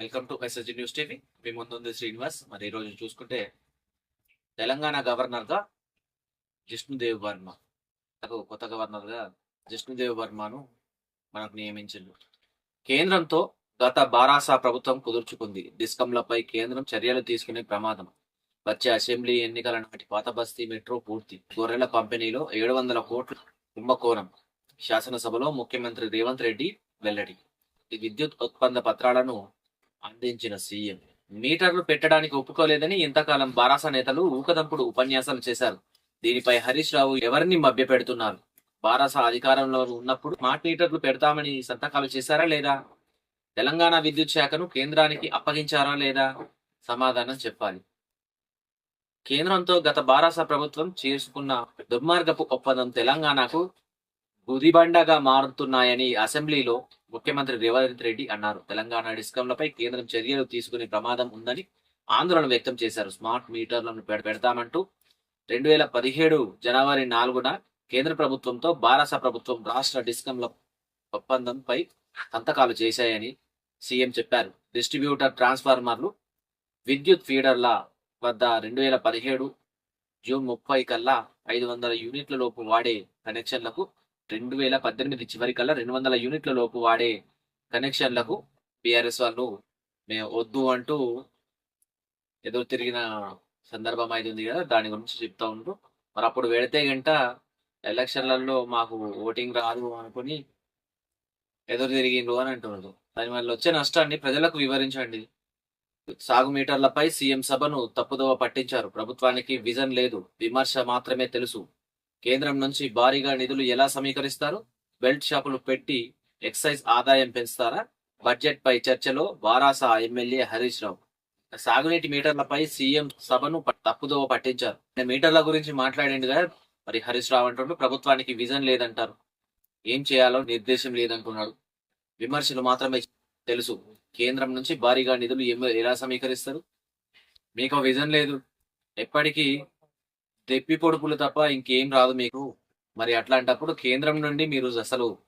Welcome to message news TV మీ ముందుంది శ్రీనివాస్. మరి ఈరోజు చూసుకుంటే తెలంగాణ గవర్నర్గా జిష్ణుదేవ్ వర్మ. తనకు కొత్త గవర్నర్గా జిష్ణుదేవ్ వర్మను మనకు నియమించింది కేంద్రంతో గత బారాసా ప్రభుత్వం కుదుర్చుకుంది. డిస్కంలపై కేంద్రం చర్యలు తీసుకునే ప్రమాదం. వచ్చే అసెంబ్లీ ఎన్నికల నాటి పాత బస్తీ మెట్రో పూర్తి. గొర్రెల పంపిణీలో ఏడు వందల కోట్ల కుంభకోణం. శాసనసభలో ముఖ్యమంత్రి రేవంత్ రెడ్డి వెల్లడి. విద్యుత్ ఒప్పంద పత్రాలను అందించిన సీఎం. మీటర్లు పెట్టడానికి ఒప్పుకోలేదని ఇంతకాలం బారాస నేతలు ఊకదంపుడు ఉపన్యాసాలు చేశారు. దీనిపై హరీష్ రావు ఎవరిని మభ్యపెడుతున్నారు? బారాస అధికారంలో ఉన్నప్పుడు స్మార్ట్ మీటర్లు పెడతామని సంతకాలు చేశారా లేదా? తెలంగాణ విద్యుత్ శాఖను కేంద్రానికి అప్పగించారా లేదా? సమాధానం చెప్పాలి. కేంద్రంతో గత బారాస ప్రభుత్వం చేసుకున్న దుర్మార్గపు ఒప్పందం తెలంగాణకు గుదిబండగా మారుతున్నాయని అసెంబ్లీలో ముఖ్యమంత్రి రేవంత్ రెడ్డి అన్నారు. తెలంగాణ డిస్కంలపై కేంద్రం చర్యలు తీసుకునే ప్రమాదం ఉందని ఆందోళన వ్యక్తం చేశారు. స్మార్ట్ మీటర్లను పెడతామంటూ రెండు వేల పదిహేడు జనవరి నాలుగున కేంద్ర ప్రభుత్వంతో బారాస ప్రభుత్వం రాష్ట్ర డిస్కంల ఒప్పందంపై సంతకాలు చేశాయని సీఎం చెప్పారు. డిస్ట్రిబ్యూటర్ ట్రాన్స్ఫార్మర్లు విద్యుత్ ఫీడర్ల వద్ద రెండు వేల పదిహేడు జూన్ ముప్పై కల్లా ఐదు వందల యూనిట్ల లోపు వాడే కనెక్షన్లకు రెండు వేల పద్దెనిమిది చివరి కల్లా రెండు వందల యూనిట్ల లోపు వాడే కనెక్షన్లకు బీఆర్ఎస్ వాళ్ళు మేము వద్దు అంటూ ఎదురు తిరిగిన సందర్భం అయితే ఉంది కదా దాని గురించి చెప్తా ఉంటూ మరి అప్పుడు పెడితే గంట ఎలక్షన్లలో మాకు ఓటింగ్ రాదు అనుకుని ఎదురు తిరిగిండ్రు అని అంటున్నారు. దాని వల్ల వచ్చే నష్టాన్ని ప్రజలకు వివరించండి. సాగు మీటర్లపై సీఎం సభను తప్పుదోవ పట్టించారు. ప్రభుత్వానికి విజన్ లేదు. విమర్శ మాత్రమే తెలుసు. కేంద్రం నుంచి భారీగా నిధులు ఎలా సమీకరిస్తారు? బెల్ట్ షాపులు పెట్టి ఎక్సైజ్ ఆదాయం పెంచుతారా? బడ్జెట్ పై చర్చలో వారాస ఎమ్మెల్యే హరీష్ రావు. సాగునీటి మీటర్లపై సీఎం సభను ప- తప్పుదోవ పట్టించారు. నేను మీటర్ల గురించి మాట్లాడిండుగా మరి హరీష్ రావు అంటుండు ప్రభుత్వానికి విజన్ లేదంటారు. ఏం చేయాలో నిర్దేశం లేదంటున్నాడు విమర్శలు మాత్రమే తెలుసు. కేంద్రం నుంచి భారీగా నిధులు ఎలా సమీకరిస్తారు? మీకు విజన్ లేదు. ఎప్పటికీ తెప్పి పొడుపులు తప్ప ఇంకేం రాదు మీకు. మరి అట్లాంటప్పుడు కేంద్రం నుండి మీరు అసలు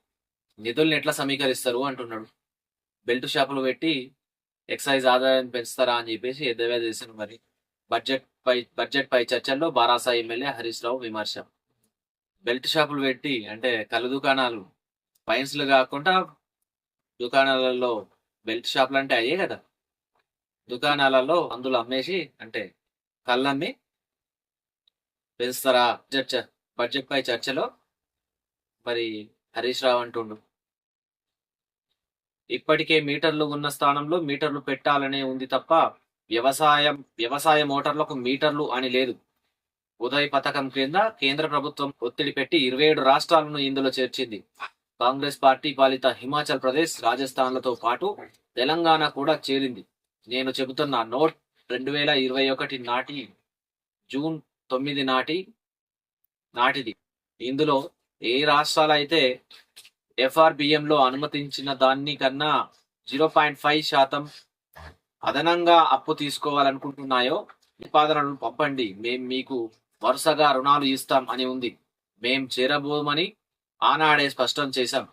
నిధుల్ని ఎట్లా సమీకరిస్తారు అంటున్నాడు. బెల్ట్ షాపులు పెట్టి ఎక్సైజ్ ఆదాయాన్ని పెంచుతారా అని చెప్పేసి ఎద్దవే చేశారు మరి. బడ్జెట్ పై బడ్జెట్ పై చర్చల్లో బారాసా ఎమ్మెల్యే హరీష్ రావు విమర్శ. బెల్ట్ షాపులు పెట్టి అంటే కళ్ళు దుకాణాలు పైన్స్లు కాకుండా దుకాణాలలో బెల్ట్ షాపులు అంటే అయ్యే కదా. దుకాణాలలో అందులో అమ్మేసి అంటే కళ్ళమ్మి పెంచుతారా? చర్చ బడ్జెట్ పై చర్చలో మరి హరీష్ రావు అంటుండు. ఇప్పటికే మీటర్లు ఉన్న స్థానంలో మీటర్లు పెట్టాలనే ఉంది తప్ప వ్యవసాయం వ్యవసాయ మోటార్లకు మీటర్లు అని లేదు. ఉదయ్ పథకం క్రింద కేంద్ర ప్రభుత్వం ఒత్తిడి పెట్టి ఇరవై ఏడు రాష్ట్రాలను ఇందులో చేర్చింది. కాంగ్రెస్ పార్టీ పాలిత హిమాచల్ ప్రదేశ్ రాజస్థాన్లతో పాటు తెలంగాణ కూడా చేరింది. నేను చెబుతున్న నోట్ రెండు వేల ఇరవై ఒకటి నాటి జూన్ తొమ్మిది నాటి నాటిది. ఇందులో ఏ రాష్ట్రాలు అయితే అనుమతించిన దాన్ని కన్నా జీరో పాయింట్ ఫైవ్ శాతం అదనంగా అప్పు తీసుకోవాలనుకుంటున్నాయో ప్రతిపాదనలు పంపండి. మేం మీకు వరుసగా రుణాలు ఇస్తాం అని ఉంది. మేం చేరబోమని ఆనాడే స్పష్టం చేశాం.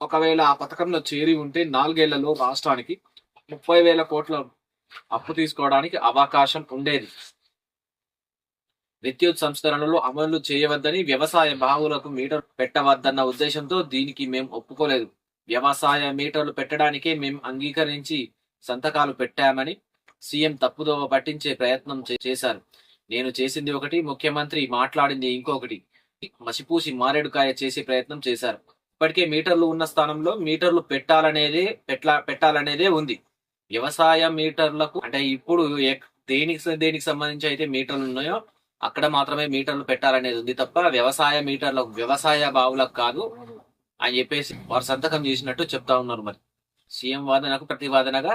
ఒకవేళ ఆ పథకంలో చేరి ఉంటే నాలుగేళ్ళలో రాష్ట్రానికి ముప్పై వేల కోట్ల అప్పు తీసుకోవడానికి అవకాశం ఉండేది. విద్యుత్ సంస్కరణలు అమలు చేయవద్దని వ్యవసాయ బావులకు మీటర్ పెట్టవద్దన్న ఉద్దేశంతో దీనికి మేము ఒప్పుకోలేదు. వ్యవసాయ మీటర్లు పెట్టడానికే మేము అంగీకరించి సంతకాలు పెట్టామని సీఎం తప్పుదోవ పట్టించే ప్రయత్నం చే- చేశారు. నేను చేసింది ఒకటి ముఖ్యమంత్రి మాట్లాడింది ఇంకొకటి. మసిపూసి మారేడుకాయ చేసే ప్రయత్నం చేశారు. ఇప్పటికే మీటర్లు ఉన్న స్థానంలో మీటర్లు పెట్టాలనేదే పెట్టా పెట్టాలనేదే ఉంది. వ్యవసాయ మీటర్లకు అంటే ఇప్పుడు దేనికి దేనికి సంబంధించి అయితే మీటర్లు ఉన్నాయో అక్కడ మాత్రమే మీటర్లు పెట్టాలనేది ఉంది తప్ప వ్యవసాయ మీటర్లకు వ్యవసాయ బావులకు కాదు అని చెప్పేసి వారు సంతకం చేసినట్టు చెప్తా ఉన్నారు మరి. సీఎం వాదనకు ప్రతివాదనగా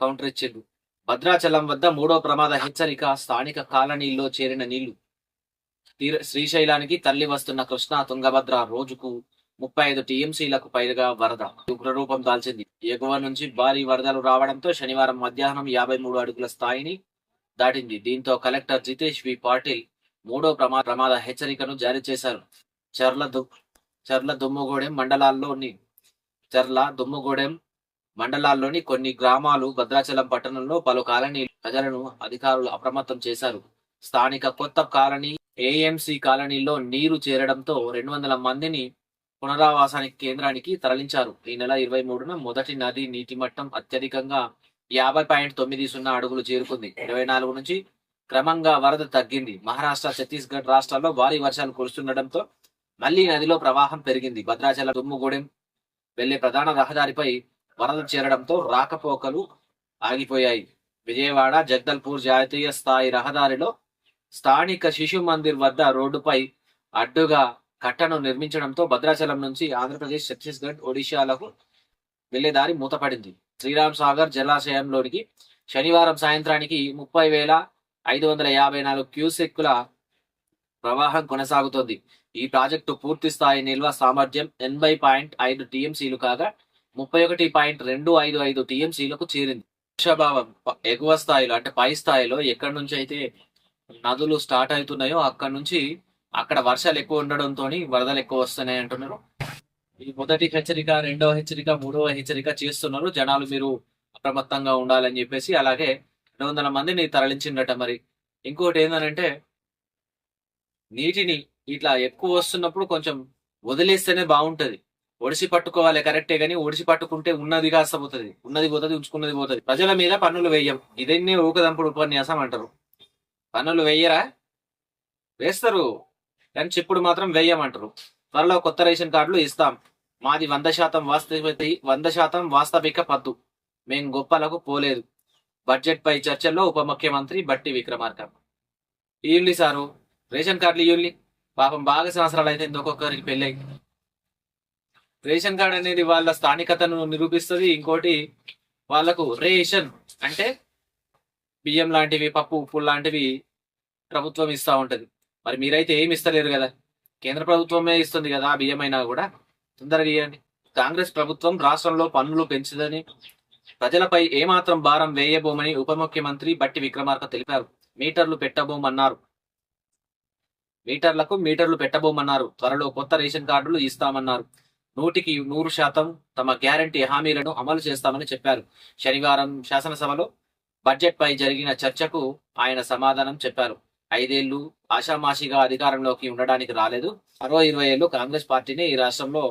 కౌంటర్ ఇచ్చిండు భద్రాచలం వద్ద మూడో ప్రమాద హెచ్చరిక స్థానిక కాలనీల్లో చేరిన నీళ్ళు. తీర శ్రీశైలానికి తల్లి వస్తున్న కృష్ణా తుంగభద్ర రోజుకు ముప్పై ఐదు టీఎంసీలకు పైగా వరద. ఉగ్రరూపం దాల్చింది. ఎగువ నుంచి భారీ వరదలు రావడంతో శనివారం మధ్యాహ్నం యాభై మూడు అడుగుల స్థాయిని దాటింది. దీంతో కలెక్టర్ జితేష్ వి పాటిల్ మూడో ప్రమా ప్రమాద హెచ్చరికను జారీ చేశారు. చర్ల దు చర్ల దుమ్ముగూడెం మండలాల్లోని చర్ల దుమ్ముగూడెం మండలాల్లోని కొన్ని గ్రామాలు భద్రాచలం పట్టణంలో పలు కాలనీ ప్రజలను అధికారులు అప్రమత్తం చేశారు. స్థానిక కొత్త కాలనీ ఏఎంసీ కాలనీలో నీరు చేరడంతో రెండు వందల మందిని పునరావాసానికి కేంద్రానికి తరలించారు. ఈ నెల ఇరవై మూడున మొదటి నది నీటి మట్టం అత్యధికంగా యాభై పాయింట్ తొమ్మిది సున్నా అడుగులు చేరుకుంది. ఇరవై నాలుగు నుంచి క్రమంగా వరద తగ్గింది. మహారాష్ట్ర ఛత్తీస్గఢ్ రాష్ట్రాల్లో భారీ వర్షాలు కురుస్తుండటంతో మళ్ళీ నదిలో ప్రవాహం పెరిగింది. భద్రాచలం దుమ్ముగూడెం వెళ్ళే ప్రధాన రహదారిపై వరద చేరడంతో రాకపోకలు ఆగిపోయాయి. విజయవాడ జగదల్పూర్ జాతీయ స్థాయి రహదారిలో స్థానిక శిశు మందిర్ వద్ద రోడ్డుపై అడ్డుగా కట్టను నిర్మించడంతో భద్రాచలం నుంచి ఆంధ్రప్రదేశ్ ఛత్తీస్గఢ్ ఒడిశాలకు వెళ్ళే దారి మూతపడింది. శ్రీరామ్ సాగర్ జలాశయంలోనికి శనివారం సాయంత్రానికి ముప్పై వేల ఐదు వందల యాభై నాలుగు క్యూసెక్కుల ప్రవాహం కొనసాగుతోంది. ఈ ప్రాజెక్టు పూర్తి స్థాయి నిల్వ సామర్థ్యం ఎనభై పాయింట్ ఐదు టీఎంసీలు కాగా ముప్పై ఒకటి పాయింట్ రెండు ఐదు ఐదు టీఎంసీలకు చేరింది. వర్షాభావం ఎగువ స్థాయిలో అంటే పై స్థాయిలో ఎక్కడి నుంచి అయితే నదులు స్టార్ట్ అవుతున్నాయో అక్కడ నుంచి అక్కడ వర్షాలు ఎక్కువ ఉండడంతో వరదలు ఎక్కువ వస్తున్నాయి అంటున్నారు. ఈ మొదటి హెచ్చరిక రెండవ హెచ్చరిక మూడవ హెచ్చరిక చేస్తున్నారు. జనాలు మీరు అప్రమత్తంగా ఉండాలని చెప్పేసి అలాగే రెండు వందల మందిని తరలించిండట మరి. ఇంకోటి ఏంటంటే నీటిని ఇట్లా ఎక్కువ వస్తున్నప్పుడు కొంచెం వదిలేస్తేనే బాగుంటది. ఒడిసి పట్టుకోవాలి కరెక్టే కానీ ఒడిసి పట్టుకుంటే ఉన్నది కాస్త పోతుంది. ఉన్నది పోతుంది ఉంచుకున్నది పోతుంది. ప్రజల మీద పన్నులు వేయం. ఇదన్నీ ఊకదంపుడు ఉపన్యాసం అంటారు. పన్నులు వేయరా? వేస్తారు. కానీ చెప్పుడు మాత్రం వేయమంటారు. త్వరలో కొత్త రేషన్ కార్డులు ఇస్తాం. మాది వంద శాతం వాస్తవిక వంద శాతం వాస్తవిక పద్దు మేం గొప్పలకు పోలేదు. బడ్జెట్ పై చర్చల్లో ఉప ముఖ్యమంత్రి బట్టి విక్రమార్క ఇయ్యుల్లి సారు రేషన్ కార్డులు ఇయ్యుల్లి పాపం బాగా సంవత్సరాలు అయితే ఒక్కొక్కరికి పెళ్ళాయి. రేషన్ కార్డు అనేది వాళ్ళ స్థానికతను నిరూపిస్తుంది. ఇంకోటి వాళ్ళకు రేషన్ అంటే బియ్యం లాంటివి పప్పు ఉప్పు లాంటివి ప్రభుత్వం ఇస్తూ ఉంటుంది. మరి మీరైతే ఏమి ఇస్తలేరు కదా? కేంద్ర ప్రభుత్వమే ఇస్తుంది కదా ఆ బియ్యం అయినా కూడా? తొందరగా ఇవ్వండి కాంగ్రెస్ ప్రభుత్వం రాష్ట్రంలో పన్నులు పెంచుదని ప్రజలపై ఏమాత్రం భారం వేయబోమని ఉప ముఖ్యమంత్రి బట్టి విక్రమార్క తెలిపారు. మీటర్లు పెట్టబోమన్నారు. మీటర్లకు మీటర్లు పెట్టబోమన్నారు. త్వరలో కొత్త రేషన్ కార్డులు ఇస్తామన్నారు. నూటికి నూరు శాతం తమ గ్యారంటీ హామీలను అమలు చేస్తామని చెప్పారు. శనివారం శాసనసభలో బడ్జెట్ పై జరిగిన చర్చకు ఆయన సమాధానం చెప్పారు. ఐదేళ్ళు ఆషామాషిగా అధికారంలోకి ఉండడానికి రాలేదు. అరవై ఇరవై ఏళ్ళు కాంగ్రెస్ పార్టీని ఈ రాష్ట్రంలో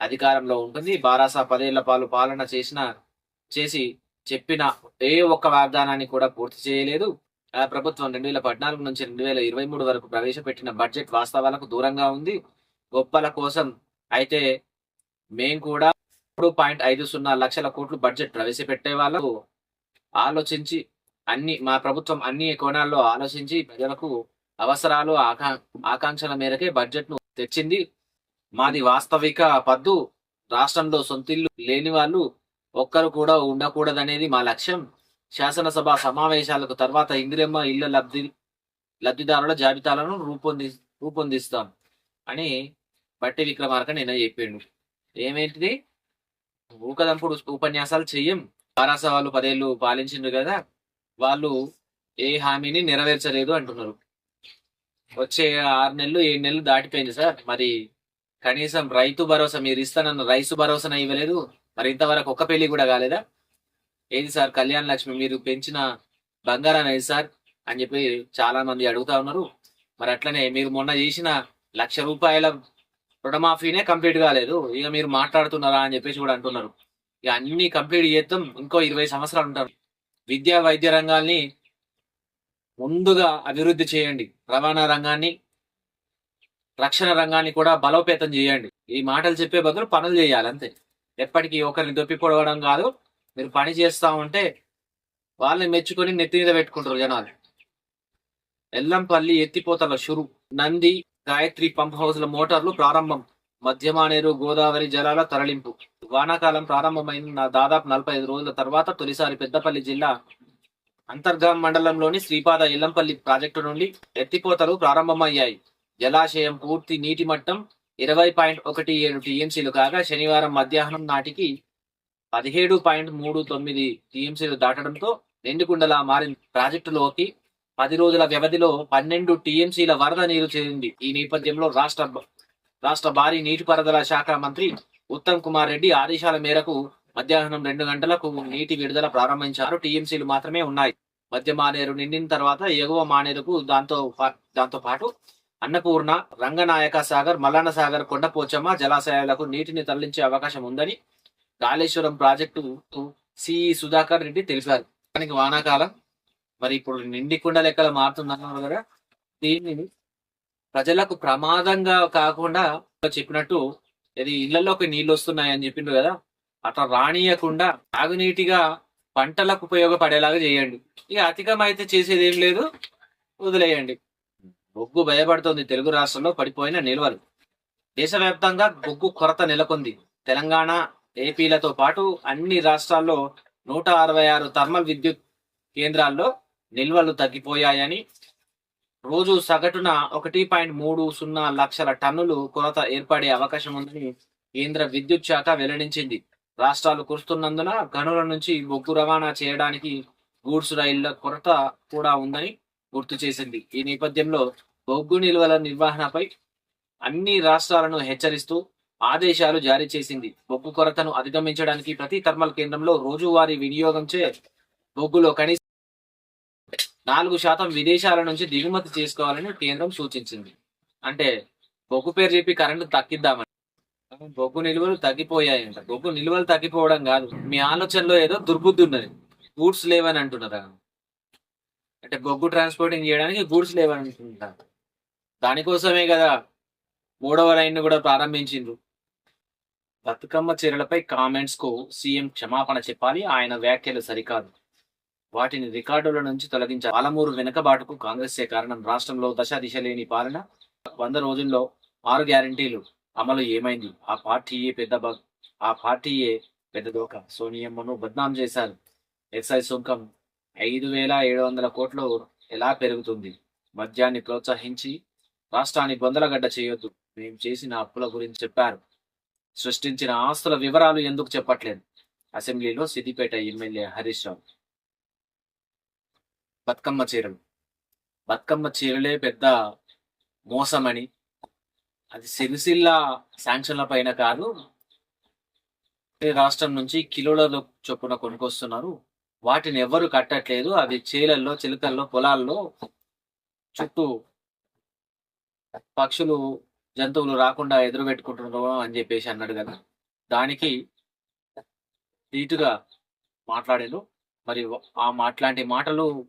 అధికారంలో ఉంటుంది. బారాసా పదేళ్ళ పాలు పాలన చేసిన చేసి చెప్పిన ఏ ఒక్క వాగ్దానాన్ని కూడా పూర్తి చేయలేదు. ఆ ప్రభుత్వం రెండు వేల పద్నాలుగు నుంచి రెండు వేల ఇరవై మూడు వరకు ప్రవేశపెట్టిన బడ్జెట్ వాస్తవాలకు దూరంగా ఉంది. గొప్పల కోసం అయితే మేము కూడా మూడు పాయింట్ ఐదు సున్నా లక్షల కోట్లు బడ్జెట్ ప్రవేశపెట్టే వాళ్ళకు ఆలోచించి అన్ని మా ప్రభుత్వం అన్ని కోణాల్లో ఆలోచించి ప్రజలకు అవసరాలు ఆకా ఆకాంక్షల మేరకే బడ్జెట్ను తెచ్చింది. మాది వాస్తవిక పద్దు. రాష్ట్రంలో సొంతిల్లు లేని వాళ్ళు ఒక్కరు కూడా ఉండకూడదనేది మా లక్ష్యం. శాసనసభ సమావేశాలకు తర్వాత ఇందిరమ్మ ఇళ్ళ లబ్ధి లబ్ధిదారుల జాబితాలను రూపొంది రూపొందిస్తాం అని బట్టి విక్రమార్క నిన్న చెప్పిండు. ఏమేంటిది? ఊకదంపుడు ఉపన్యాసాలు చెయ్యం. వారాసవాళ్ళు పదేళ్ళు పాలించిండ్రు కదా? వాళ్ళు ఏ హామీని నెరవేర్చలేదు అంటున్నారు. వచ్చే ఆరు నెలలు ఏడు నెలలు దాటిపోయింది సార్. మరి కనీసం రైతు భరోసా మీరు ఇస్తానన్న రైతు భరోసా ఇవ్వలేదు. మరి ఇంతవరకు ఒక్క పెళ్ళి కూడా కాలేదా? ఏది సార్ కళ్యాణ లక్ష్మి మీరు పెంచిన బంగారం ఏది సార్? అని చెప్పి చాలా మంది అడుగుతా ఉన్నారు. మరి అట్లనే మీరు మొన్న చేసిన లక్ష రూపాయల రుణమాఫీనే కంప్లీట్ కాలేదు. ఇక మీరు మాట్లాడుతున్నారా అని చెప్పేసి కూడా అంటున్నారు. ఇక అన్ని కంప్లీట్ చేద్దాం. ఇంకో ఇరవై సంవత్సరాలు ఉంటారు. విద్యా వైద్య రంగాల్ని ముందుగా అభివృద్ధి చేయండి. రవాణా రంగాన్ని రక్షణ రంగాన్ని కూడా బలోపేతం చేయండి. ఈ మాటలు చెప్పే బదులు పనులు చేయాలి అంతే. ఎప్పటికీ ఒకరిని దొప్పి పొడవడం కాదు. మీరు పని చేస్తా ఉంటే వాళ్ళని మెచ్చుకొని నెత్తి మీద పెట్టుకుంటారు జనాలు. ఎల్లంపల్లి ఎత్తిపోతల షురు నంది గాయత్రి పంప్ హౌస్ల మోటార్లు ప్రారంభం. మధ్యమానేరు గోదావరి జలాల తరలింపు. వానాకాలం ప్రారంభమైన దాదాపు నలభై ఐదు రోజుల తర్వాత తొలిసారి పెద్దపల్లి జిల్లా అంతర్గాం మండలంలోని శ్రీపాద ఇల్లంపల్లి ప్రాజెక్టు నుండి ఎత్తిపోతలు ప్రారంభమయ్యాయి. జలాశయం పూర్తి నీటి మట్టం ఇరవై పాయింట్ ఒకటి ఏడు టీఎంసీలు కాగా శనివారం మధ్యాహ్నం నాటికి పదిహేడు పాయింట్ మూడు తొమ్మిది టీఎంసీలు దాటడంతో నిండుకుండలా మారింది. ప్రాజెక్టులోకి పది రోజుల వ్యవధిలో పన్నెండు టీఎంసీల వరద నీరు చేరింది. ఈ నేపథ్యంలో రాష్ట్ర రాష్ట్ర భారీ నీటిపారుదల శాఖ మంత్రి ఉత్తమ్ కుమార్ రెడ్డి ఆదేశాల మేరకు మధ్యాహ్నం రెండు గంటలకు నీటి విడుదల ప్రారంభించారు. టీఎంసీలు మాత్రమే ఉన్నాయి. మధ్య మానేరు నిండిన తర్వాత ఎగువ మానేరుకు దాంతో దాంతో పాటు అన్నపూర్ణ రంగనాయక సాగర్ మల్లన్న సాగర్ కొండపోచమ్మ జలాశయాలకు నీటిని తరలించే అవకాశం ఉందని కాళేశ్వరం ప్రాజెక్టు సిఈ సుధాకర్ రెడ్డి తెలిపారు. దానికి వానాకాలం. మరి ఇప్పుడు నిండి కుండ లెక్కలు మారుతుందన్నారు కదా. దీన్ని ప్రజలకు ప్రమాదంగా కాకుండా చెప్పినట్టు ఇది ఇళ్ళలోకి నీళ్ళు వస్తున్నాయని చెప్పిండు కదా అట్లా రానియకుండా తాగునీటిగా పంటలకు ఉపయోగపడేలాగా చేయండి. ఇక అధికమైతే చేసేది ఏం లేదు వదిలేయండి. బొగ్గు భయపడుతోంది తెలుగు రాష్ట్రంలో పడిపోయిన నిల్వలు. దేశవ్యాప్తంగా బొగ్గు కొరత నెలకొంది. తెలంగాణ ఏపీలతో పాటు అన్ని రాష్ట్రాల్లో నూట అరవై ఆరు థర్మల్ విద్యుత్ కేంద్రాల్లో నిల్వలు తగ్గిపోయాయని రోజు సగటున ఒకటి పాయింట్ మూడు సున్నా లక్షల టన్నులు కొరత ఏర్పడే అవకాశం ఉందని కేంద్ర విద్యుత్ శాఖ వెల్లడించింది. రాష్ట్రాలు కురుస్తున్నందున గనుల నుంచి బొగ్గు రవాణా చేయడానికి గూడ్స్ రైళ్ళ కొరత కూడా ఉందని గుర్తు చేసింది. ఈ నేపథ్యంలో బొగ్గు నిల్వల నిర్వహణపై అన్ని రాష్ట్రాలను హెచ్చరిస్తూ ఆదేశాలు జారీ చేసింది. బొగ్గు కొరతను అధిగమించడానికి ప్రతి థర్మల్ కేంద్రంలో రోజువారీ వినియోగంచే బొగ్గులో కనీసం నాలుగు శాతం విదేశాల నుంచి దిగుమతి చేసుకోవాలని కేంద్రం సూచించింది. అంటే బొగ్గు పేరు చెప్పి కరెంటు తగ్గిద్దామని. బొగ్గు నిల్వలు తగ్గిపోయాయంట. బొగ్గు నిల్వలు తగ్గిపోవడం కాదు. మీ ఆలోచనలో ఏదో దుర్బుద్ధి ఉన్నది. గూడ్స్ లేవని అంటున్నారా అంటే బొగ్గు ట్రాన్స్పోర్టింగ్ చేయడానికి గూడ్స్ లేవని అంటున్నారు. దానికోసమే కదా మూడవ లైన్ కూడా ప్రారంభించిండ్రు. బతుకమ్మ చీరలపై కామెంట్స్కు సీఎం క్షమాపణ చెప్పాలి. ఆయన వ్యాఖ్యలు సరికాదు. వాటిని రికార్డుల నుంచి తొలగించారు పాలమూరు వెనుకబాటుకు కాంగ్రెసే కారణం. రాష్ట్రంలో దశ దిశ లేని పాలన. వంద రోజుల్లో ఆరు గ్యారంటీలు అమలు ఏమైంది? ఆ పార్టీయే పెద్ద ఆ పార్టీయే పెద్ద దోక. సోనియమ్మను బద్నాం చేశారు. ఎక్సైజ్ సుంకం ఐదు వేల ఏడు వందల కోట్లు ఎలా పెరుగుతుంది? మద్యాన్ని ప్రోత్సహించి రాష్ట్రాన్ని బొందలగడ్డ చేయొద్దు. మేము చేసిన అప్పుల గురించి చెప్పారు. సృష్టించిన ఆస్తుల వివరాలు ఎందుకు చెప్పట్లేదు? అసెంబ్లీలో సిద్దిపేట ఎమ్మెల్యే హరీష్ రావు. బతుకమ్మ చీరలు. బతుకమ్మ చీరలే పెద్ద మోసమని. అది సిరిసిల్ల శాంక్షన్ల పైన కాదు రాష్ట్రం నుంచి కిలోల చొప్పున కొనుక్కొస్తున్నారు వాటిని ఎవ్వరు కట్టట్లేదు. అవి చేలల్లో చిలుకల్లో పొలాల్లో చుట్టూ పక్షులు జంతువులు రాకుండా ఎదురు పెట్టుకుంటున్నారు అని చెప్పేసి అన్నాడు కదా. దానికి నీటుగా మాట్లాడారు. మరి ఆ మాట్లాంటి మాటలు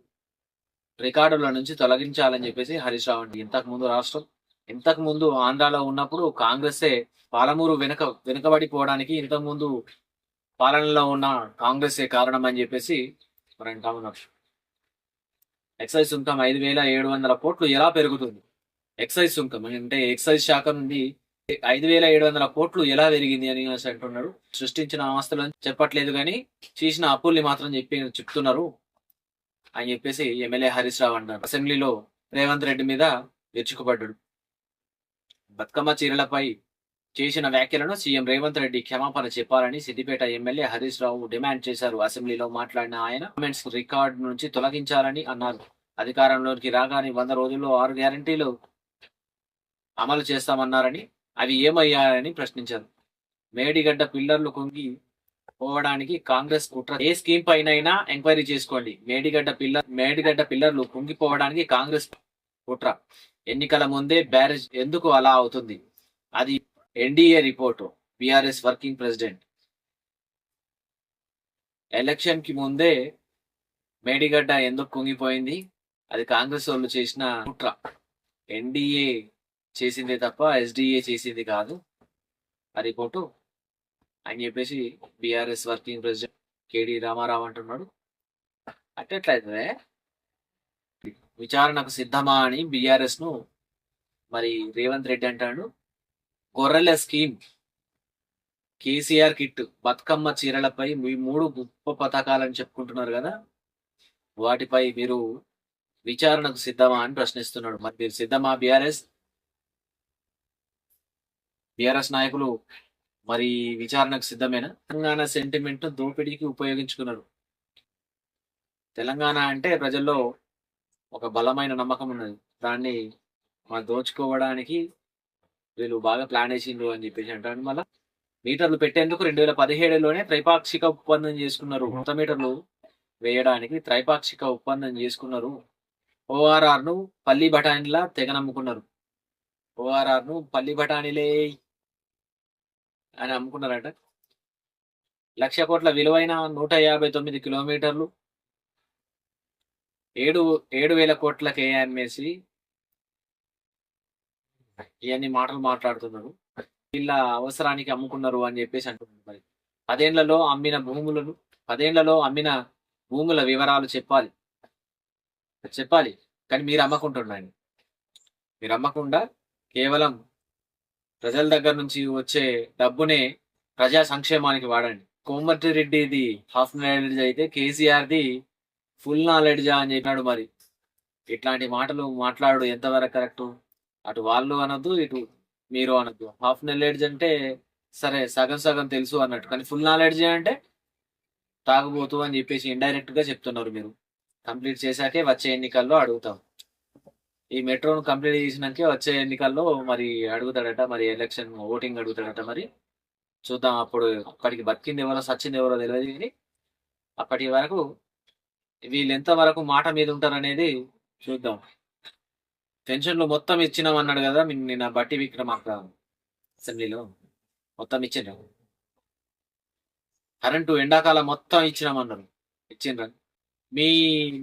రికార్డుల నుంచి తొలగించాలని చెప్పేసి హరీష్ రావు అండి. ఇంతకు ముందు రాష్ట్రం ఇంతకు ముందు ఆంధ్రాలో ఉన్నప్పుడు కాంగ్రెసే పాలమూరు వెనుక వెనుకబడిపోవడానికి ఇంతకు ముందు పాలనలో ఉన్న కాంగ్రెసే కారణం అని చెప్పేసి మరి అంటా ఉన్నారు ఎక్సైజ్ సుంకం ఐదు వేల ఏడు వందల కోట్లు ఎలా పెరుగుతుంది? ఎక్సైజ్ సుంకం అంటే ఎక్సైజ్ శాఖ నుండి ఐదు వేల ఏడు వందల కోట్లు ఎలా పెరిగింది అని అంటున్నారు. సృష్టించిన ఆస్తులను చెప్పట్లేదు కానీ చేసిన అప్పుల్ని మాత్రం చెప్పి చెప్తున్నారు. అని చెప్పేసి ఎమ్మెల్యే హరీష్ రావు అన్నారు అసెంబ్లీలో రేవంత్ రెడ్డి మీద విరుచుకుపడ్డాడు. బతుకమ్మ చీరలపై చేసిన వ్యాఖ్యలను సీఎం రేవంత్ రెడ్డి క్షమాపణ చెప్పాలని సిద్దిపేట ఎమ్మెల్యే హరీష్ రావు డిమాండ్ చేశారు. అసెంబ్లీలో మాట్లాడిన ఆయన కామెంట్స్ రికార్డ్ నుంచి తొలగించాలని అన్నారు. అధికారంలోకి రాగానే వంద రోజుల్లో ఆరు గ్యారంటీలు అమలు చేస్తామన్నారని అవి ఏమయ్యాయని ప్రశ్నించారు. మేడిగడ్డ పిల్లర్లు కుంగి పోవడానికి కాంగ్రెస్ కుట్ర ఏ స్కీమ్ పైన అయినా ఎంక్వైరీ చేసుకోండి. మేడిగడ్డ పిల్లర్ మేడిగడ్డ పిల్లర్లు కుంగిపోవడానికి కాంగ్రెస్ కుట్ర. ఎన్నికల ముందే బ్యారేజ్ ఎందుకు అలా అవుతుంది? అది NDA report BRS working president. ఎలక్షన్కి ముందే మేడిగడ్డ ఎందుకు కుంగిపోయింది? అది కాంగ్రెస్ వాళ్ళు చేసిన కుట్ర. ఎన్డీఏ చేసిందే తప్ప ఎస్డిఏ చేసింది కాదు. ఆ రిపోర్టు అని చెప్పేసి బీఆర్ఎస్ వర్కింగ్ ప్రెసిడెంట్ కేడి రామారావు అంటున్నాడు. అట్టెట్లయితే విచారణకు సిద్ధమా అని బీఆర్ఎస్ను మరి రేవంత్ రెడ్డి అంటాడు. గొర్రెల స్కీమ్ కేసీఆర్ కిట్ బతుకమ్మ చీరలపై మీ మూడు గొప్ప పథకాలని చెప్పుకుంటున్నారు కదా. వాటిపై మీరు విచారణకు సిద్ధమా అని ప్రశ్నిస్తున్నాడు. మరి మీరు సిద్ధమా బీఆర్ఎస్? బీఆర్ఎస్ నాయకులు మరి విచారణకు సిద్ధమేనా? తెలంగాణ సెంటిమెంట్ దోపిడీకి ఉపయోగించుకున్నారు. తెలంగాణ అంటే ప్రజల్లో ఒక బలమైన నమ్మకం ఉన్నది. దాన్ని మా దోచుకోవడానికి వీళ్ళు బాగా ప్లాన్ వేసిండ్రు అని చెప్పేసి అంటారు. మళ్ళా మీటర్లు పెట్టేందుకు రెండు వేల పదిహేడులోనే త్రైపాక్షిక ఒప్పందం చేసుకున్నారు. కొత్త మీటర్లు వేయడానికి త్రైపాక్షిక ఒప్పందం చేసుకున్నారు. ఓఆర్ఆర్ను పల్లి బఠానీలా తెగ నమ్ముకున్నారు. ఓఆర్ఆర్ను పల్లి బఠానీలే అని అమ్ముకున్నారట. లక్ష కోట్ల విలువైన నూట యాభై తొమ్మిది కిలోమీటర్లు. ఏడు ఏడు వేల కోట్లకే అమ్మేసి ఇవన్నీ మాటలు మాట్లాడుతున్నారు. వీళ్ళ అవసరానికి అమ్ముకున్నారు అని చెప్పేసి అంటున్నారు మరి. పదేళ్ళలో అమ్మిన భూములను పదేళ్ళలో అమ్మిన భూముల వివరాలు చెప్పాలి. చెప్పాలి. కానీ మీరు అమ్మకుంటున్నాను మీరు అమ్మకుండా కేవలం ప్రజల దగ్గర నుంచి వచ్చే డబ్బునే ప్రజా సంక్షేమానికి వాడండి. కోమటిరెడ్డిది హాఫ్ నాలెడ్జ్ అయితే కేసీఆర్ది ఫుల్ నాలెడ్జ్ అని చెప్పినాడు మరి. ఇట్లాంటి మాటలు మాట్లాడు ఎంతవరకు కరెక్ట్ అటు వాళ్ళు అనొద్దు ఇటు మీరు అనొద్దు. హాఫ్ నాలెడ్జ్ అంటే సరే సగం సగం తెలుసు అన్నట్టు. కానీ ఫుల్ నాలెడ్జ్ అంటే తాగబోతు అని చెప్పేసి ఇండైరెక్ట్గా చెప్తున్నారు మీరు. కంప్లీట్ చేశాకే వచ్చే ఎన్నికల్లో అడుగుతాం. ఈ మెట్రోను కంప్లీట్ చేసినాకే వచ్చే ఎన్నికల్లో మరి అడుగుతాడట మరి ఎలక్షన్ ఓటింగ్ అడుగుతాడట మరి. చూద్దాం అప్పుడు అక్కడికి బతికింది ఎవరో సచ్చింది ఎవరో తెలియదు కానీ అప్పటి వరకు వీళ్ళు ఎంత వరకు మాట మీద ఉంటారనేది చూద్దాం. పెన్షన్లు మొత్తం ఇచ్చినాం అన్నాడు కదా నిన్న బట్టి విక్రమార్క అసెంబ్లీలో మొత్తం ఇచ్చిండ్రు. కరెంటు ఎండాకాలం మొత్తం ఇచ్చినామన్నారు. ఇచ్చిండ్రు. మీ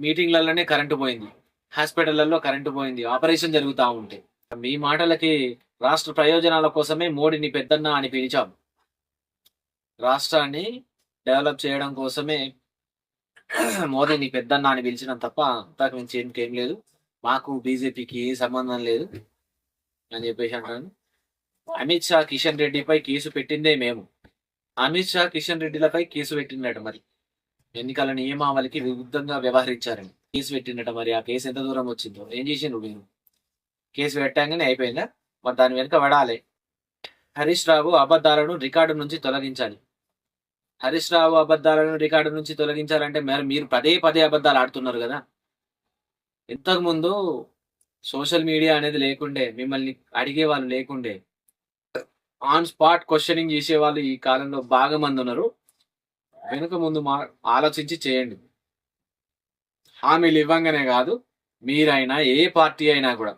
మీటింగ్లలోనే కరెంటు పోయింది. హాస్పిటళ్ళలో కరెంటు పోయింది ఆపరేషన్ జరుగుతూ ఉంటే. మీ మాటలకి రాష్ట్ర ప్రయోజనాల కోసమే మోడీని పెద్దన్న అని పిలిచాం. రాష్ట్రాన్ని డెవలప్ చేయడం కోసమే మోదీని పెద్దన్న అని పిలిచినాం తప్ప అంతకు మించి ఇంకేం లేదు. మాకు బీజేపీకి ఏ సంబంధం లేదు అని చెప్పేసి అంటాను అమిత్ షా కిషన్ రెడ్డిపై కేసు పెట్టిందే మేము. అమిత్ షా కిషన్ రెడ్డిలపై కేసు పెట్టిండట మరి. ఎన్నికల నియమావళికి విరుద్ధంగా వ్యవహరించారని. కేసు పెట్టిండట మరి. ఆ కేసు ఎంత దూరం వచ్చిందో? ఏం చేసిండ్రు మీరు? కేసు పెట్టాగానే అయిపోయిందా? మరి దాని వెనుక పడాలి. హరీష్ రావు అబద్ధాలను రికార్డు నుంచి తొలగించాలి. హరీష్ రావు అబద్ధాలను రికార్డు నుంచి తొలగించాలంటే మరి మీరు పదే పదే అబద్ధాలు ఆడుతున్నారు కదా. ఇంతకుముందు సోషల్ మీడియా అనేది లేకుండే మిమ్మల్ని అడిగే వాళ్ళు లేకుండే ఆన్ స్పాట్ క్వశ్చనింగ్ చేసే వాళ్ళు ఈ కాలంలో బాగా మంది ఉన్నారు. వెనుక ముందు మా ఆలోచించి చేయండి. హామీలు ఇవ్వంగానే కాదు మీరైనా ఏ పార్టీ అయినా కూడా.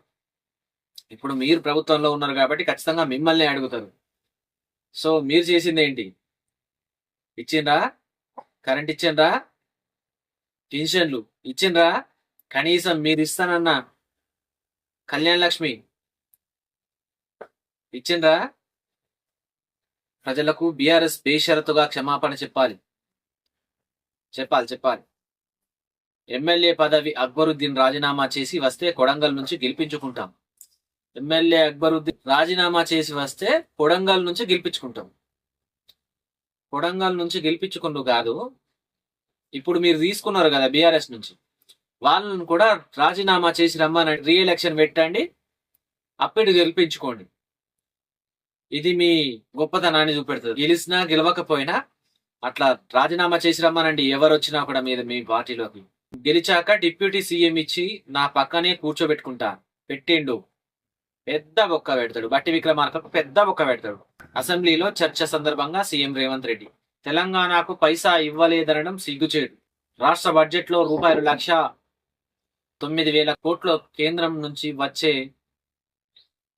ఇప్పుడు మీరు ప్రభుత్వంలో ఉన్నారు కాబట్టి ఖచ్చితంగా మిమ్మల్ని అడుగుతారు. సో మీరు చేసింది ఏంటి? ఇచ్చిండ్రా? కరెంట్ ఇచ్చిండ్రా? పెన్షన్లు ఇచ్చిండ్రా? కనీసం మీరు ఇస్తానన్న కళ్యాణ్ లక్ష్మి ఇచ్చిండ్రా? ప్రజలకు బీఆర్ఎస్ బేషరతుగా క్షమాపణ చెప్పాలి. చెప్పాలి చెప్పాలి. ఎమ్మెల్యే పదవి అక్బరుద్దీన్ రాజీనామా చేసి వస్తే కొడంగల్ నుంచి గెలిపించుకుంటాం. ఎమ్మెల్యే అక్బరుద్దీన్ రాజీనామా చేసి వస్తే కొడంగల్ నుంచి గెలిపించుకుంటాం. కొడంగల్ నుంచి గెలిపించుకుంటూ కాదు ఇప్పుడు మీరు తీసుకున్నారు కదా బీఆర్ఎస్ నుంచి. వాళ్ళను కూడా రాజీనామా చేసి రమ్మని రీఎలక్షన్ పెట్టండి అప్పటి గెలిపించుకోండి. ఇది మీ గొప్పతనాన్ని చూపెడుతుంది. గెలిచినా గెలవకపోయినా అట్లా రాజీనామా చేసి రమ్మనండి. ఎవరు వచ్చినా కూడా మీద మీ పార్టీలోకి. గెలిచాక డిప్యూటీ సీఎం ఇచ్చి నా పక్కనే కూర్చోబెట్టుకుంటా. పెట్టిండు. పెద్ద బొక్క పెడతాడు. బట్టి విక్రమార్కకు పెద్ద బొక్క పెడతాడు. అసెంబ్లీలో చర్చ సందర్భంగా సీఎం రేవంత్ రెడ్డి. తెలంగాణకు పైసా ఇవ్వలేదనడం సిగ్గుచేడు రాష్ట్ర బడ్జెట్లో రూపాయలు లక్ష తొమ్మిది వేల కోట్ల కేంద్రం నుంచి వచ్చే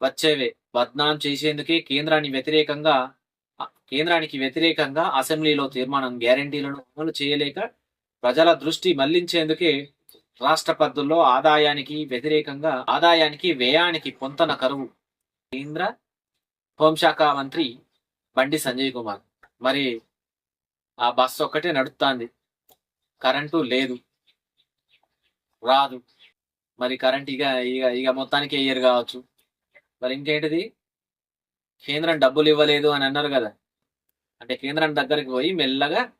వచ్చేవే. బద్నాం చేసేందుకే కేంద్రాన్ని వ్యతిరేకంగా కేంద్రానికి వ్యతిరేకంగా అసెంబ్లీలో తీర్మానం గ్యారంటీలను అమలు చేయలేక ప్రజల దృష్టి మళ్ళించేందుకే రాష్ట్ర పద్ధతుల్లో ఆదాయానికి వ్యతిరేకంగా ఆదాయానికి వ్యయానికి పొంతన కరువు. కేంద్ర హోంశాఖ మంత్రి బండి సంజయ్ కుమార్. మరి ఆ బస్సు ఒక్కటే నడుస్తుంది. కరెంటు లేదు. రాదు. మరి కరెంట్ ఇక ఇక ఇక మొత్తానికి ఇయర్ కావచ్చు? మరి ఇంకేంటిది? కేంద్రం డబ్బులు ఇవ్వలేదు అని అన్నారు కదా. అంటే కేంద్రం దగ్గరికి పోయి మెల్లగా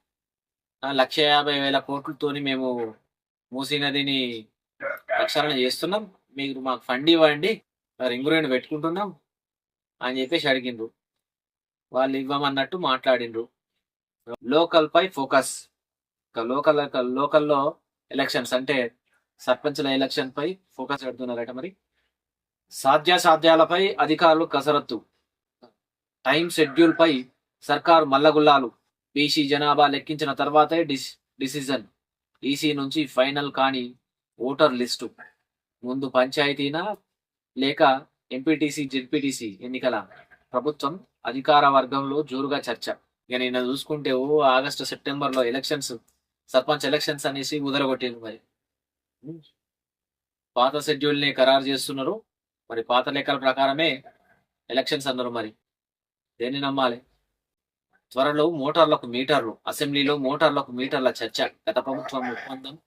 లక్ష యాభై వేల కోట్లతోని మేము మూసీ నదిని రక్షణ చేస్తున్నాం. మీరు మాకు ఫండ్ ఇవ్వండి రింగ్ రోడ్ పెట్టుకుంటున్నాం అని చెప్పేసి అడిగిండ్రు. వాళ్ళు ఇవ్వమన్నట్టు మాట్లాడిండ్రు. లోకల్ పై ఫోకస్. లోకల్ లోకల్లో ఎలక్షన్స్ అంటే సర్పంచ్ల ఎలక్షన్ పై ఫోకస్ పెడుతున్నారట మరి. సాధ్యాసాధ్యాలపై అధికారులు కసరత్తు. టైం షెడ్యూల్ పై సర్కారు మల్లగుల్లాలు. బీసీ జనాభా లెక్కించిన తర్వాతే డిస్ డిసిజన్. ఈసీ నుంచి ఫైనల్ కాని ఓటర్ లిస్టు. ముందు పంచాయతీనా లేక ఎంపీటీసీ జెడ్పీటీసీ ఎన్నికల? ప్రభుత్వం అధికార వర్గంలో జోరుగా చర్చ. ఇక నిన్న చూసుకుంటే ఓ ఆగస్టు సెప్టెంబర్లో ఎలక్షన్స్. సర్పంచ్ ఎలక్షన్స్ అనేసి ఉదరగొట్టింది మరి. పాత షెడ్యూల్ని ఖరారు చేస్తున్నారు. మరి పాత లెక్కల ప్రకారమే ఎలక్షన్స్ అన్నారు మరి. దేన్ని నమ్మాలి? త్వరలో మోటార్లకు మీటర్లు అసెంబ్లీలో మోటార్లకు మీటర్ల చర్చ. గత ప్రభుత్వం ఒప్పందం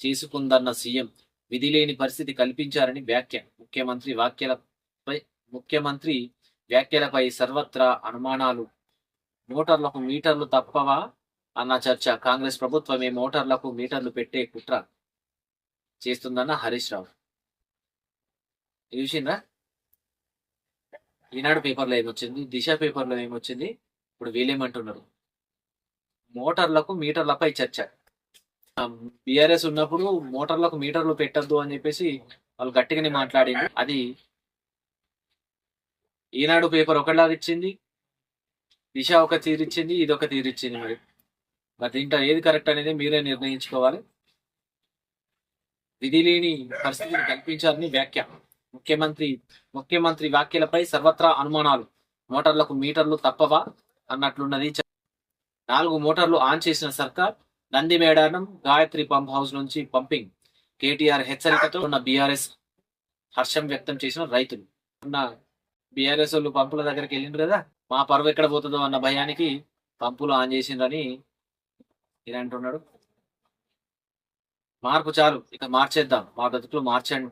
చేసుకుందన్న సీఎం విధి లేని పరిస్థితి కల్పించారని వ్యాఖ్య. ముఖ్యమంత్రి వ్యాఖ్యలపై ముఖ్యమంత్రి వ్యాఖ్యలపై సర్వత్రా అనుమానాలు. మోటార్లకు మీటర్లు తప్పవా అన్న చర్చ. కాంగ్రెస్ ప్రభుత్వమే మోటార్లకు మీటర్లు పెట్టే కుట్ర చేస్తుందన్న హరీష్ రావు. చూసిందా ఈనాడు పేపర్లో ఏమొచ్చింది? దిశ పేపర్లో ఏమొచ్చింది? ఇప్పుడు వీళ్ళేమంటున్నారు? మోటార్లకు మీటర్లపై చర్చ. బిఆర్ఎస్ ఉన్నప్పుడు మోటార్లకు మీటర్లు పెట్టద్దు అని చెప్పేసి వాళ్ళు గట్టిగానే మాట్లాడింది అది ఈనాడు పేపర్ ఒకలాగా ఇచ్చింది దిశ ఒక తీరిచ్చింది ఇది ఒక తీరిచ్చింది మరి. మరి దీంట్లో ఏది కరెక్ట్ అనేది మీరే నిర్ణయించుకోవాలి. విధి లేని పరిస్థితిని కల్పించాలని వ్యాఖ్య. ముఖ్యమంత్రి ముఖ్యమంత్రి వ్యాఖ్యలపై సర్వత్రా అనుమానాలు. మోటార్లకు మీటర్లు తప్పవా? అన్నట్లున్నది. నాలుగు మోటార్లు ఆన్ చేసిన సర్కార్ నంది మేడారం గాయత్రి పంప్ హౌస్ నుంచి పంపింగ్. కేటీఆర్ హెచ్చరికతో ఉన్న బీఆర్ఎస్ హర్షం వ్యక్తం చేసిన రైతులు. ఉన్న బీఆర్ఎస్ వాళ్ళు పంపుల దగ్గరికి వెళ్ళిండ్రు కదా మా పరువు ఎక్కడ పోతుందో అన్న భయానికి పంపులు ఆన్ చేసిండ్రని ఇలా అంటున్నాడు. మార్పు చాలు ఇక మార్చేద్దాం. మా బతుకులు మార్చండి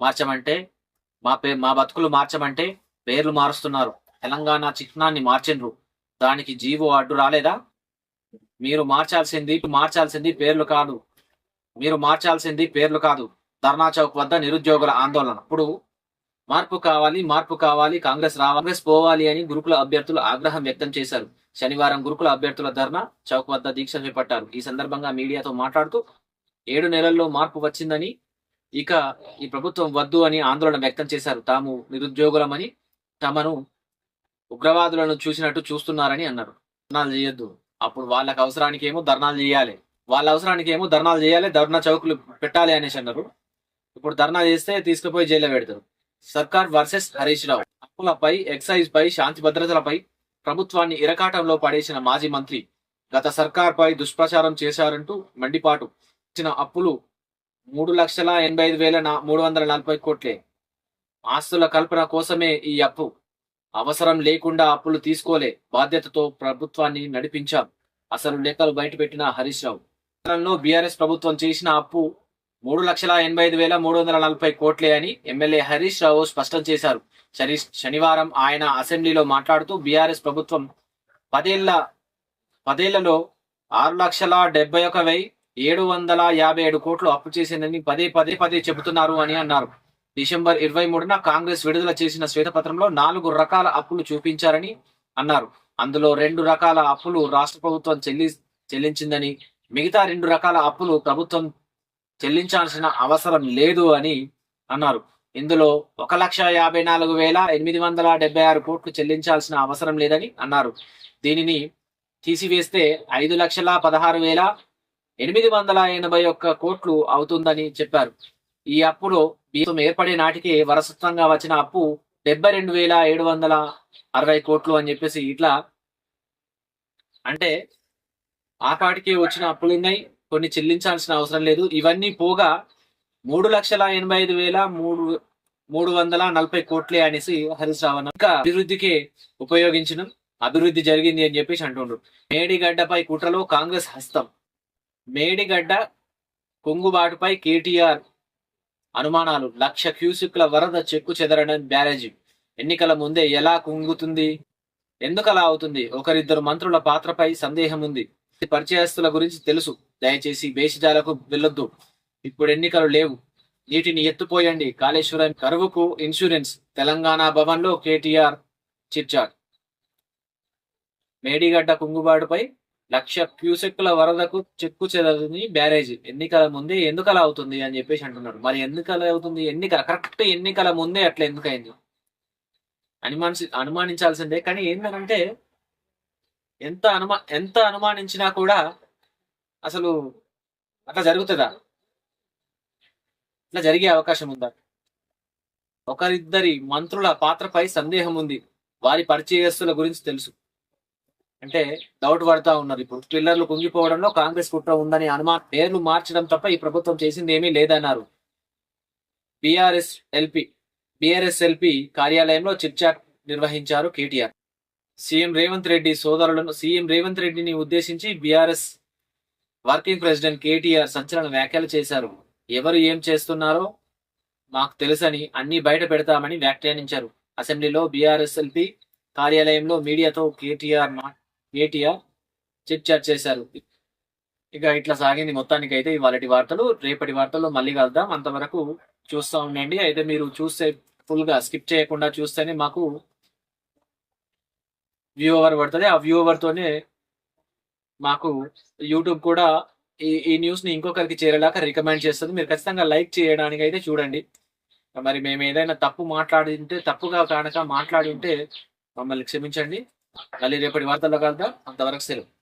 మార్చమంటే మా పే మా బతుకులు మార్చమంటే పేర్లు మారుస్తున్నారు. తెలంగాణ చిహ్నాన్ని మార్చిండ్రు. దానికి జీవో అడ్డు రాలేదా? మీరు మార్చాల్సింది మార్చాల్సింది పేర్లు కాదు. మీరు మార్చాల్సింది పేర్లు కాదు. ధర్నా చౌక్ వద్ద నిరుద్యోగుల ఆందోళన. ఇప్పుడు మార్పు కావాలి మార్పు కావాలి కాంగ్రెస్ రావాలి కాంగ్రెస్ పోవాలి అని గురుకుల అభ్యర్థులు ఆగ్రహం వ్యక్తం చేశారు. శనివారం గురుకుల అభ్యర్థుల ధర్నా చౌక్ వద్ద దీక్ష చేపట్టారు. ఈ సందర్భంగా మీడియాతో మాట్లాడుతూ ఏడు నెలల్లో మార్పు వచ్చిందని ఇక ఈ ప్రభుత్వం వద్దు అని ఆందోళన వ్యక్తం చేశారు. తాము నిరుద్యోగులమని తమను ఉగ్రవాదులను చూసినట్టు చూస్తున్నారని అన్నారు. ధర్నాలు చేయొద్దు. అప్పుడు వాళ్ళకి అవసరానికి ఏమో ధర్నాలు చేయాలి. వాళ్ళ అవసరానికి ఏమో ధర్నాలు చేయాలి ధర్నా చౌకులు పెట్టాలి అనేసి అన్నారు. ఇప్పుడు ధర్నా చేస్తే తీసుకుపోయి జైల్లో పెడతారు. సర్కార్ వర్సెస్ హరీష్ రావు అప్పులపై ఎక్సైజ్ పై శాంతి భద్రతలపై ప్రభుత్వాన్ని ఇరకాటంలో పడేసిన మాజీ మంత్రి గత సర్కార్ పై దుష్ప్రచారం చేశారంటూ మండిపాటు ఇచ్చిన అప్పులు మూడు లక్షల ఎనభై ఐదు వేల మూడు వందల నలభై కోట్లే. ఆస్తుల కల్పన కోసమే ఈ అప్పు. అవసరం లేకుండా అప్పులు తీసుకోలే బాధ్యతతో ప్రభుత్వాన్ని నడిపించాం. అసలు లెక్కలు బయటపెట్టిన హరీష్ రావు. కేంద్రంలో బీఆర్ఎస్ ప్రభుత్వం చేసిన అప్పు మూడు లక్షల ఎనభై ఐదు వేల మూడు వందల నలభై కోట్లే అని ఎమ్మెల్యే హరీష్ రావు స్పష్టం చేశారు. శని శనివారం ఆయన అసెంబ్లీలో మాట్లాడుతూ బీఆర్ఎస్ ప్రభుత్వం పదేళ్ళ పదేళ్ళలో ఆరు లక్షల డెబ్బై ఒక వెయ్యి ఏడు వందల యాభై ఏడు కోట్లు అప్పు చేసిందని పదే పదే పదే చెబుతున్నారు అని అన్నారు. డిసెంబర్ ఇరవై మూడున కాంగ్రెస్ విడుదల చేసిన శ్వేతపత్రంలో నాలుగు రకాల అప్పులు చూపించారని అన్నారు. అందులో రెండు రకాల అప్పులు రాష్ట్ర ప్రభుత్వం చెల్లి చెల్లించిందని మిగతా రెండు రకాల అప్పులు ప్రభుత్వం చెల్లించాల్సిన అవసరం లేదు అని అన్నారు. ఇందులో ఒక లక్ష యాభై నాలుగు వేల ఎనిమిది వందల డెబ్బై ఆరు కోట్లు చెల్లించాల్సిన అవసరం లేదని అన్నారు. దీనిని తీసివేస్తే ఐదు లక్షల పదహారు వేల ఎనిమిది వందల ఎనభై ఒక్క కోట్లు అవుతుందని చెప్పారు. ఈ అప్పులో బీఎం ఏర్పడే నాటికి వారసత్వంగా వచ్చిన అప్పు డెబ్బై రెండు వేల ఏడు వందల అరవై కోట్లు అని చెప్పేసి ఇట్లా అంటే ఆ వచ్చిన అప్పులు ఉన్నాయి కొన్ని చెల్లించాల్సిన అవసరం లేదు. ఇవన్నీ పోగా మూడు లక్షల ఎనభై ఐదు వేల మూడు మూడు వందల నలభై కోట్లే అనేసి హరీష్ రావణ ఇంకా అభివృద్ధికి ఉపయోగించిన అభివృద్ధి జరిగింది అని చెప్పేసి అంటుండ్రు. మేడిగడ్డపై కుట్రలో కాంగ్రెస్ హస్తం. మేడిగడ్డ కొంగుబాటుపై కేటీఆర్ అనుమానాలు. లక్ష క్యూసిక్ల వరద చెక్కు చెదరడం బ్యారేజీ. ఎన్నికల ముందే ఎలా కుంగుతుంది? ఎందుకు అలా అవుతుంది? ఒకరిద్దరు మంత్రుల పాత్రపై సందేహం ఉంది. పరిచయస్తుల గురించి తెలుసు. దయచేసి బేసిజాలకు వెళ్ళొద్దు. ఇప్పుడు ఎన్నికలు లేవు. నీటిని ఎత్తుపోయండి. కాళేశ్వరం కరువుకు ఇన్సూరెన్స్. తెలంగాణ భవన్లో కేటీఆర్ చిర్చాడ్ మేడిగడ్డ కుంగుబాటుపై లక్ష క్యూసెక్కుల వరదకు చెక్కు చెదరుతుంది బ్యారేజ్. ఎన్నికల ముందే ఎందుకలా అవుతుంది అని చెప్పేసి అంటున్నారు మరి ఎందుకలా అవుతుంది? ఎన్నికల కరెక్ట్ ఎన్నికల ముందే అట్లా ఎందుకైంది? అనుమానించి అనుమానించాల్సిందే. కానీ ఏంటంటే ఎంత అనుమా ఎంత అనుమానించినా కూడా అసలు అట్లా జరుగుతుందా? ఇట్లా జరిగే అవకాశం ఉందా? ఒకరిద్దరి మంత్రుల పాత్రపై సందేహం ఉంది. వారి పరిచయస్తుల గురించి తెలుసు. అంటే డౌట్ పడతా ఉన్నారు ఇప్పుడు పిల్లర్లు కుంగిపోవడంలో కాంగ్రెస్ కుట్ర ఉందని అనుమానం పేర్లు మార్చడం తప్ప ఈ ప్రభుత్వం చేసింది ఏమీ లేదన్నారు. బీఆర్ఎస్ ఎల్పి బీఆర్ఎస్ ఎల్పి కార్యాలయంలో చిట్చాట్ నిర్వహించారు కేటీఆర్. సీఎం రేవంత్ రెడ్డి సోదరులను సీఎం రేవంత్ రెడ్డిని ఉద్దేశించి బీఆర్ఎస్ వర్కింగ్ ప్రెసిడెంట్ కేటీఆర్ సంచలన వ్యాఖ్యలు చేశారు. ఎవరు ఏం చేస్తున్నారో మాకు తెలుసని అన్ని బయట పెడతామని వ్యాఖ్యానించారు. అసెంబ్లీలో బీఆర్ఎస్ఎల్పి కార్యాలయంలో మీడియాతో కేటీఆర్ మా ఏటీఆర్ చిట్ చాట్ చేశారు. ఇక ఇట్లా సాగింది మొత్తానికి అయితే ఇవాళటి వార్తలు. రేపటి వార్తల్లో మళ్ళీ కలుద్దాం. అంతవరకు చూస్తూ ఉండండి. అయితే మీరు చూస్తే ఫుల్గా స్కిప్ చేయకుండా చూస్తేనే మాకు వ్యూ ఓవర్ పడుతుంది. ఆ వ్యూ ఓవర్తోనే మాకు యూట్యూబ్ కూడా ఈ ఈ న్యూస్ని ఇంకొకరికి చేరేలాగా రికమెండ్ చేస్తుంది. మీరు ఖచ్చితంగా లైక్ చేయడానికి అయితే చూడండి. మరి మేము ఏదైనా తప్పు మాట్లాడి ఉంటే తప్పుగా కానక మాట్లాడి ఉంటే మమ్మల్ని క్షమించండి. మళ్ళీ రేపటి వార్తల్లో కలుద్దాం. అంతవరకు సెలవు.